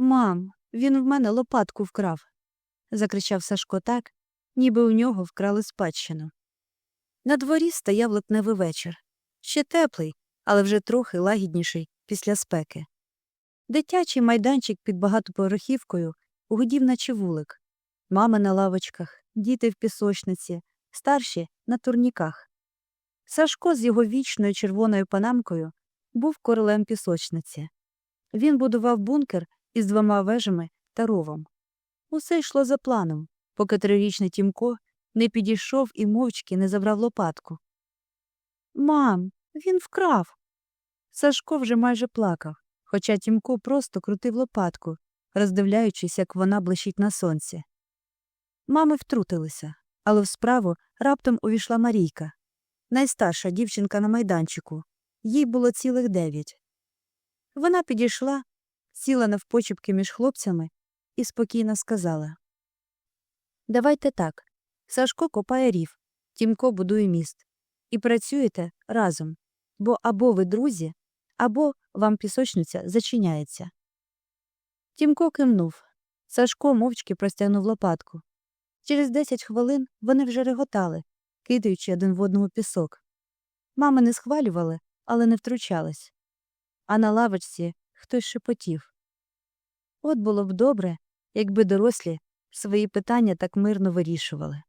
Мам, він в мене лопатку вкрав. закричав Сашко так, ніби у нього вкрали спадщину. На дворі стояв липневий вечір. Ще теплий, але вже трохи лагідніший після спеки. Дитячий майданчик під багатоповерхівкою гудів наче вулик. Мами на лавочках, діти в пісочниці, старші на турніках. Сашко з його вічною червоною панамкою був королем пісочниці. Він будував бункер із двома вежами та ровом. Усе йшло за планом, поки трирічний Тімко не підійшов і мовчки не забрав лопатку. Мам, він вкрав. Сашко вже майже плакав, хоча Тімко просто крутив лопатку, роздивляючись, як вона блищить на сонці. Мами втрутилися, але в справу раптом увійшла Марійка, найстарша дівчинка на майданчику. Їй було цілих дев'ять. Вона підійшла, сіла навпочіпки між хлопцями і спокійно сказала Давайте так. Сашко копає рів, Тімко будує міст. І працюєте разом, бо або ви друзі, або вам пісочниця зачиняється. Тімко кивнув. Сашко мовчки простягнув лопатку. Через десять хвилин вони вже реготали, кидаючи один в одного пісок. Мами не схвалювали, але не втручались. А на лавочці хтось шепотів. От було б добре, якби дорослі свої питання так мирно вирішували.